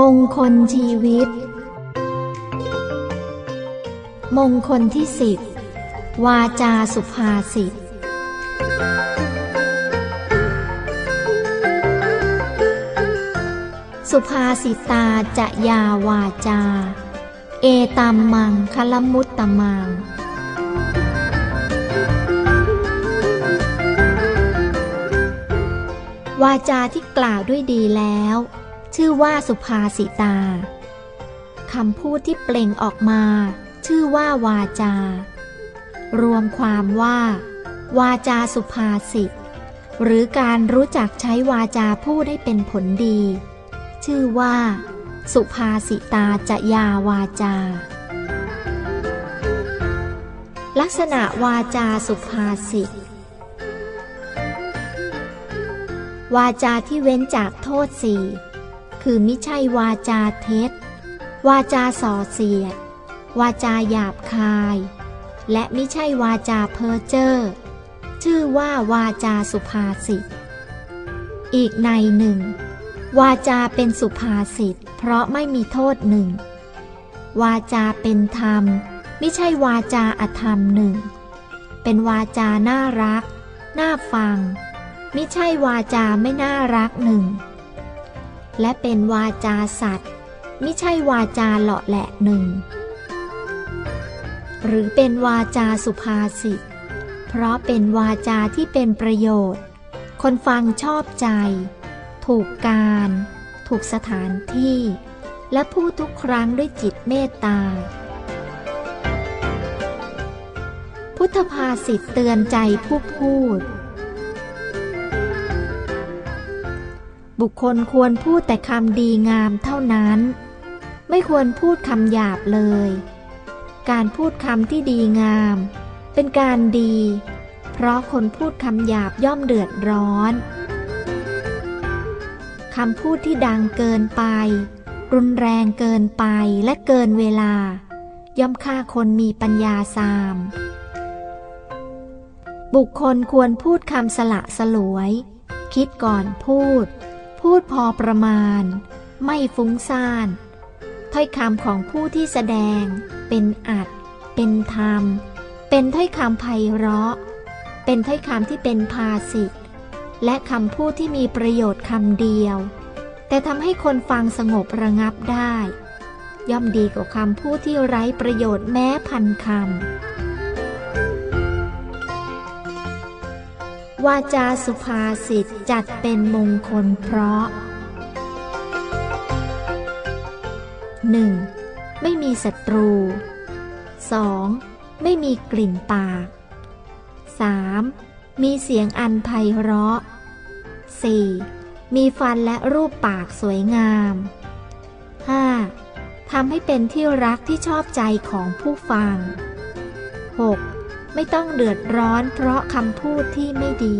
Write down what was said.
มงคลชีวิต มงคลที่สิบวาจาสุภาษิต สุภาษิตาจะยาวาจา เอตัมมังคลมุตตมัง วาจาที่กล่าวด้วยดีแล้ว ชื่อว่าสุภาษิตาคำพูดที่เปล่งออกมา ชื่อว่าวาจา รวมความว่า วาจาสุภาษิตหรือการรู้จักใช้วาจาพูดให้เป็นผลดี ชื่อว่า สุภาษิตาจะยาวาจา ลักษณะวาจาสุภาษิตวาจาที่เว้นจากโทษสี่ คือมิใช่วาจาเท็จ วาจาส่อเสียด วาจาหยาบคาย และมิใช่วาจาเพ้อเจ้อ ชื่อว่าวาจาสุภาษิต อีกในหนึ่ง วาจาเป็นสุภาษิต เพราะไม่มีโทษหนึ่ง วาจาเป็นธรรม ไม่ใช่วาจาอธรรมหนึ่ง เป็นวาจาน่ารัก น่าฟัง ไม่ใช่วาจาไม่น่ารักหนึ่ง และเป็นวาจาสัตว์ไม่ใช่วาจาเหลาะแหละหนึ่ง หรือเป็นวาจาสุภาษิต เพราะเป็นวาจาที่เป็นประโยชน์ คนฟังชอบใจ ถูกการ ถูกสถานที่ และพูดทุกครั้งด้วยจิตเมตตา พุทธภาษิตเตือนใจผู้พูด บุคคลควรพูดแต่คำดีงามเท่านั้น ไม่ควรพูดคำหยาบเลย การพูดคำที่ดีงาม เป็นการดี เพราะคนพูดคำหยาบย่อมเดือดร้อนคำพูดที่ดังเกินไป รุนแรงเกินไปและเกินเวลา ย่อมฆ่าคนมีปัญญาสาม บุคคลควรพูดคำสละสลวย คิดก่อนพูด พูดพอประมาณ ไม่ฟุ้งซ่าน ถ้อยคำของผู้ที่แสดง เป็นอัด เป็นธรรม เป็นถ้อยคำไพเราะ เป็นถ้อยคำที่เป็นภาสิทธและคำพูดที่มีประโยชน์คำเดียว แต่ทำให้คนฟังสงบระงับได้ ย่อมดีกว่าคำพูดที่ไร้ประโยชน์แม้พันคำ วาจาสุภาษิตจัดเป็นมงคลเพราะ 1. ไม่มีศัตรู 2. ไม่มีกลิ่นปาก 3. มีเสียงอันไพเราะ 4. มีฟันและรูปปากสวยงาม 5. ทำให้เป็นที่รักที่ชอบใจของผู้ฟัง 6. ไม่ต้องเดือดร้อนเพราะคำพูดที่ไม่ดี